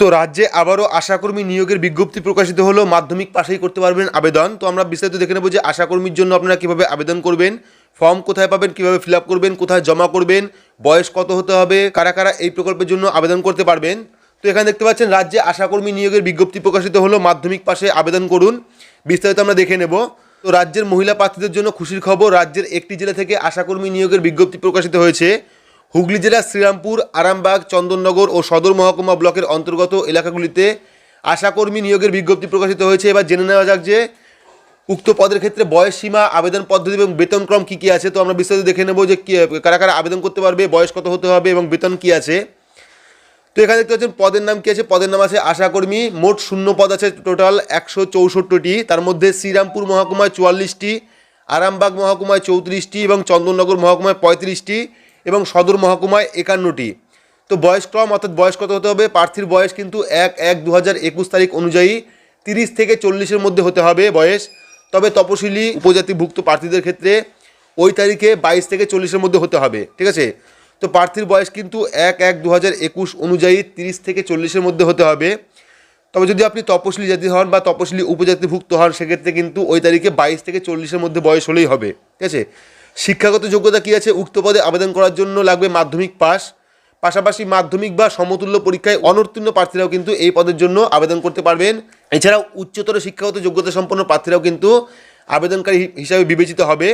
তো রাজ্যে আবারও আশাকর্মী নিয়োগের বিজ্ঞপ্তি প্রকাশিত হলো। মাধ্যমিক পাশেই করতে পারবেন আবেদন। তো আমরা বিস্তারিত দেখে নেব যে আশাকর্মীর জন্য আপনারা কীভাবে আবেদন করবেন, ফর্ম কোথায় পাবেন, কীভাবে ফিল করবেন, কোথায় জমা করবেন, বয়স কত হতে হবে, কারা কারা এই প্রকল্পের জন্য আবেদন করতে পারবেন। তো এখানে দেখতে পাচ্ছেন, রাজ্যে আশাকর্মী নিয়োগের বিজ্ঞপ্তি প্রকাশিত হলো। মাধ্যমিক পাশে আবেদন করুন। বিস্তারিত আমরা দেখে নেব। তো রাজ্যের মহিলা প্রার্থীদের জন্য খুশির খবর, রাজ্যের একটি জেলা থেকে আশাকর্মী নিয়োগের বিজ্ঞপ্তি প্রকাশিত হয়েছে। হুগলি জেলার শ্রীরামপুর, আরামবাগ, চন্দননগর ও সদর মহকুমা ব্লকের অন্তর্গত এলাকাগুলিতে আশাকর্মী নিয়োগের বিজ্ঞপ্তি প্রকাশিত হয়েছে। এবার জেনে নেওয়া যাক যে উক্ত পদের ক্ষেত্রে বয়স সীমা, আবেদন পদ্ধতি এবং বেতনক্রম কী কী আছে। তো আমরা বিস্তারিত দেখে নেব যে কারা কারা আবেদন করতে পারবে, বয়স কত হতে হবে এবং বেতন কী আছে। তো এখানে দেখতে পাচ্ছেন, পদের নাম কী আছে? পদের নাম আছে আশাকর্মী, মোট শূন্য পদ আছে টোটাল একশো চৌষট্টিটি। তার মধ্যে শ্রীরামপুর মহকুমায় চুয়াল্লিশটি, আরামবাগ মহকুমায় চৌত্রিশটি এবং চন্দননগর মহকুমায় পঁয়ত্রিশটি। এবং সদর মহকুমায় একান্নটি। তো বয়সক্রম অর্থাৎ বয়স কত হতে হবে? প্রার্থীর বয়স কিন্তু এক এক দু তারিখ অনুযায়ী তিরিশ থেকে চল্লিশের মধ্যে হতে হবে বয়স। তবে তপশিলি উপজাতিভুক্ত প্রার্থীদের ক্ষেত্রে ওই তারিখে বাইশ থেকে চল্লিশের মধ্যে হতে হবে, ঠিক আছে? তো প্রার্থীর বয়স কিন্তু এক এক দু অনুযায়ী তিরিশ থেকে চল্লিশের মধ্যে হতে হবে। তবে যদি আপনি তপশিলি জাতি হন বা তপশিলি উপজাতিভুক্ত হন, সেক্ষেত্রে কিন্তু ওই তারিখে বাইশ থেকে চল্লিশের মধ্যে বয়স হলেই হবে, ঠিক আছে? শিক্ষাগত যোগ্যতা কী আছে? উক্ত পদে আবেদন করার জন্য লাগবে মাধ্যমিক পাস পাশাপাশি মাধ্যমিক বা সমতুল্য পরীক্ষায় অনুত্তীর্ণ প্রার্থীরাও কিন্তু এই পদের জন্য আবেদন করতে পারবেন। এছাড়াও উচ্চতর শিক্ষাগত যোগ্যতা সম্পন্ন প্রার্থীরাও কিন্তু আবেদনকারী হিসাবে বিবেচিত হবে।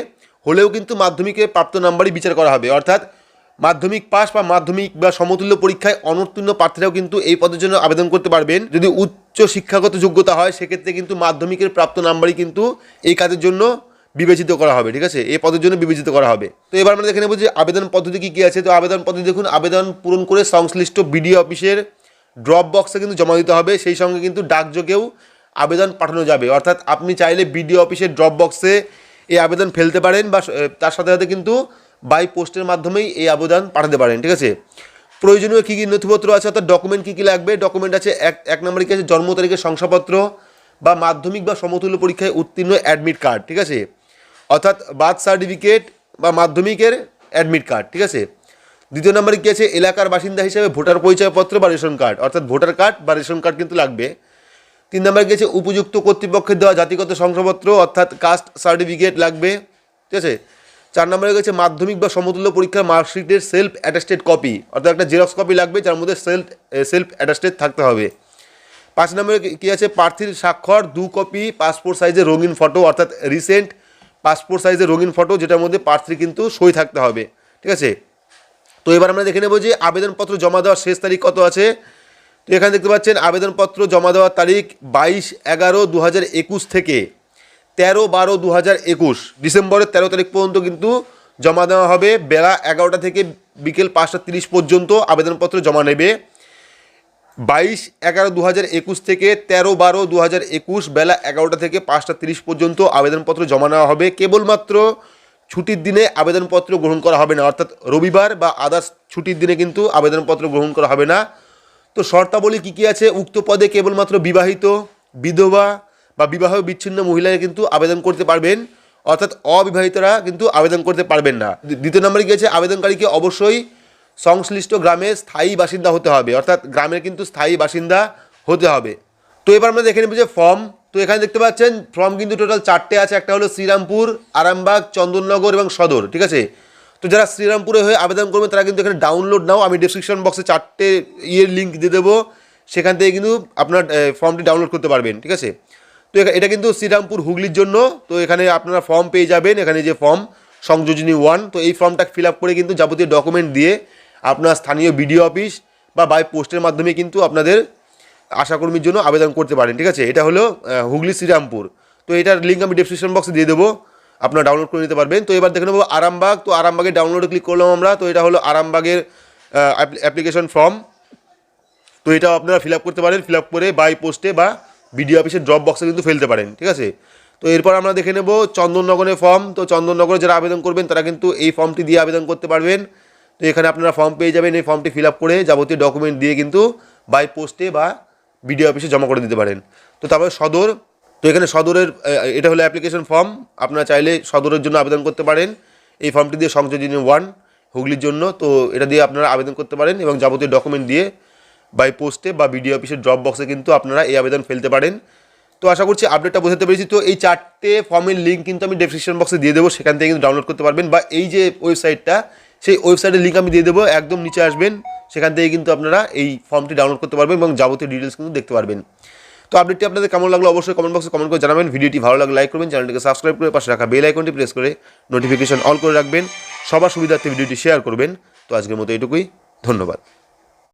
হলেও কিন্তু মাধ্যমিকে প্রাপ্ত নাম্বারই বিচার করা হবে। অর্থাৎ মাধ্যমিক পাস বা মাধ্যমিক বা সমতুল্য পরীক্ষায় অনুত্তীর্ণ প্রার্থীরাও কিন্তু এই পদের জন্য আবেদন করতে পারবেন। যদি উচ্চ শিক্ষাগত যোগ্যতা হয়, সেক্ষেত্রে কিন্তু মাধ্যমিকের প্রাপ্ত নাম্বারই কিন্তু এই কাজের জন্য বিবেচিত করা হবে, ঠিক আছে? এই পদের জন্য বিবেচিত করা হবে। তো এবার আমরা দেখে নেব যে আবেদন পদ্ধতি কী কী আছে। তো আবেদন পদ্ধতি দেখুন, আবেদন পূরণ করে সংশ্লিষ্ট বিডিও অফিসের ড্রপ বক্সে কিন্তু জমা দিতে হবে। সেই সঙ্গে কিন্তু ডাকযোগেও আবেদন পাঠানো যাবে। অর্থাৎ আপনি চাইলে বিডিও অফিসের ড্রপ বক্সে এই আবেদন ফেলতে পারেন বা তার সাথে সাথে কিন্তু বাই পোস্টের মাধ্যমেই এই আবেদন পাঠাতে পারেন, ঠিক আছে? প্রয়োজনীয় কী কী নথিপত্র আছে, অর্থাৎ ডকুমেন্ট কী কী লাগবে? ডকুমেন্ট আছে এক এক নম্বরে কি আছে? জন্ম তারিখের শংসাপত্র বা মাধ্যমিক বা সমতুল্য পরীক্ষায় উত্তীর্ণ অ্যাডমিট কার্ড ঠিক আছে? অর্থাৎ বার্থ সার্টিফিকেট বা মাধ্যমিকের অ্যাডমিট কার্ড, ঠিক আছে? দ্বিতীয় নম্বরে কী আছে? এলাকার বাসিন্দা হিসেবে ভোটার পরিচয়পত্র বা রেশন কার্ড, অর্থাৎ ভোটার কার্ড বা রেশন কার্ড কিন্তু লাগবে। তিন নম্বরে গেছে উপযুক্ত কর্তৃপক্ষের দেওয়া জাতিগত শংসাপত্র, অর্থাৎ কাস্ট সার্টিফিকেট লাগবে, ঠিক আছে? চার নম্বরে গেছে মাধ্যমিক বা সমতুল্য পরীক্ষার মার্কশিটের সেলফ অ্যাটাস্টেড কপি, অর্থাৎ একটা জেরক্স কপি লাগবে, যার মধ্যে সেলফ সেলফ অ্যাটাস্টেড থাকতে হবে। পাঁচ নম্বরে কী কি আছে? প্রার্থীর স্বাক্ষর, দু কপি, পাসপোর্ট সাইজের রঙিন ফটো, অর্থাৎ রিসেন্ট পাসপোর্ট সাইজের রঙিন ফটো যেটার মধ্যে প্রার্থীর কিন্তু সই থাকতে হবে, ঠিক আছে? তো এবার আমরা দেখে নেব যে আবেদনপত্র জমা দেওয়ার শেষ তারিখ কত আছে। তো এখানে দেখতে পাচ্ছেন, আবেদনপত্র জমা দেওয়ার তারিখ বাইশ এগারো দু থেকে তেরো বারো দু হাজার একুশ। ডিসেম্বরের তেরো তারিখ পর্যন্ত কিন্তু জমা দেওয়া হবে। বেলা এগারোটা থেকে বিকেল পাঁচটা তিরিশ পর্যন্ত আবেদনপত্র জমা নেবে। বাইশ এগারো দু হাজার একুশ থেকে তেরো বারো দু হাজার একুশ বেলা এগারোটা থেকে পাঁচটা তিরিশ পর্যন্ত আবেদনপত্র জমা নেওয়া হবে। কেবলমাত্র ছুটির দিনে আবেদনপত্র গ্রহণ করা হবে না। অর্থাৎ রবিবার বা আদার্স ছুটির দিনে কিন্তু আবেদনপত্র গ্রহণ করা হবে না। তো শর্তাবলী কী কী আছে? উক্ত পদে কেবলমাত্র বিবাহিত, বিধবা বা বিবাহ বিচ্ছিন্ন মহিলারা কিন্তু আবেদন করতে পারবেন। অর্থাৎ অবিবাহিতরা কিন্তু আবেদন করতে পারবেন না। দ্বিতীয় নম্বরে গিয়েছে আবেদনকারীকে অবশ্যই সংশ্লিষ্ট গ্রামের স্থায়ী বাসিন্দা হতে হবে, অর্থাৎ গ্রামের কিন্তু স্থায়ী বাসিন্দা হতে হবে। তো এবার আমরা দেখে নেব যে ফর্ম তো এখানে দেখতে পাচ্ছেন ফর্ম কিন্তু টোটাল চারটে আছে, একটা হলো শ্রীরামপুর, আরামবাগ, চন্দননগর এবং সদর, ঠিক আছে? তো যারা শ্রীরামপুরে হয়ে আবেদন করবেন তারা কিন্তু এখানে ডাউনলোড নাও, আমি ডিসক্রিপশন বক্সে চারটে ইয়ের লিঙ্ক দিয়ে দেবো, সেখান থেকে কিন্তু আপনার ফর্মটি ডাউনলোড করতে পারবেন, ঠিক আছে? তো এটা কিন্তু শ্রীরামপুর হুগলির জন্য, তো এখানে আপনারা ফর্ম পেয়ে যাবেন, এখানে যে ফর্ম সংযোজনী ওয়ান তো এই ফর্মটা ফিল আপ করে কিন্তু যাবতীয় ডকুমেন্ট দিয়ে আপনার স্থানীয় বিডিও অফিস বা বাই পোস্টের মাধ্যমে কিন্তু আপনাদের আশাকর্মীর জন্য আবেদন করতে পারেন, ঠিক আছে? এটা হলো হুগলি শ্রীরামপুর। তো এটার লিঙ্ক আমি ডিসক্রিপশন বক্সে দিয়ে দেবো, আপনারা ডাউনলোড করে নিতে পারবেন। তো এবার দেখে নেব আরামবাগ। তো আরামবাগের ডাউনলোডে ক্লিক করলাম আমরা। তো এটা হলো আরামবাগের অ্যাপ্লিকেশন ফর্ম তো এটাও আপনারা ফিল করতে পারেন ফিল করে বাই পোস্টে বা বিডিও অফিসের ড্রপ বক্সে কিন্তু ফেলতে পারেন, ঠিক আছে? তো এরপর আমরা দেখে নেব চন্দননগরের ফর্ম তো চন্দননগরে যারা আবেদন করবেন, তারা কিন্তু এই ফর্মটি দিয়ে আবেদন করতে পারবেন। তো এখানে আপনারা ফর্ম পেয়ে যাবেন, এই ফর্মটি ফিল আপ করে যাবতীয় ডকুমেন্ট দিয়ে কিন্তু বাই পোস্টে বা বিডিও অফিসে জমা করে দিতে পারেন। তো তারপরে সদর, তো এখানে সদরের এটা হলো অ্যাপ্লিকেশন ফর্ম আপনারা চাইলে সদরের জন্য আবেদন করতে পারেন। এই ফর্মটি দিয়ে সংযোজনী ওয়ান হুগলির জন্য, তো এটা দিয়ে আপনারা আবেদন করতে পারেন এবং যাবতীয় ডকুমেন্ট দিয়ে বাই পোস্টে বা বিডিও অফিসের ড্রপ বক্সে কিন্তু আপনারা এই আবেদন ফেলতে পারেন। তো আশা করছি আপডেটটা বোঝাতে পেরেছি। তো এই চারটে ফর্মের লিঙ্ক কিন্তু আমি ডেসক্রিপশন বক্সে দিয়ে দেবো, সেখান থেকে কিন্তু ডাউনলোড করতে পারবেন বা এই যে ওয়েবসাইটটা সেই ওয়েবসাইটের লিঙ্ক আমি দিয়ে দেবো, একদম নিচে আসবেন, সেখান থেকে কিন্তু আপনারা এই ফর্মটি ডাউনলোড করতে পারবেন এবং যাবতীয় ডিটেলস কিন্তু দেখতে পারবেন। তো আপডেটটি আপনাদের কেমন লাগল অবশ্যই কমেন্ট বক্সে কমেন্ট করে জানাবেন, ভিডিওটি ভালো লাগলে লাইক করবেন চ্যানেলটিকে সাবস্ক্রাইব করে পাশে রাখা বেল আইকনটি প্রেস করে নোটিফিকেশন অল করে রাখবেন, সবার সুবিধার্থে ভিডিওটি শেয়ার করবেন। তো আজকের মতো এটুকুই, ধন্যবাদ।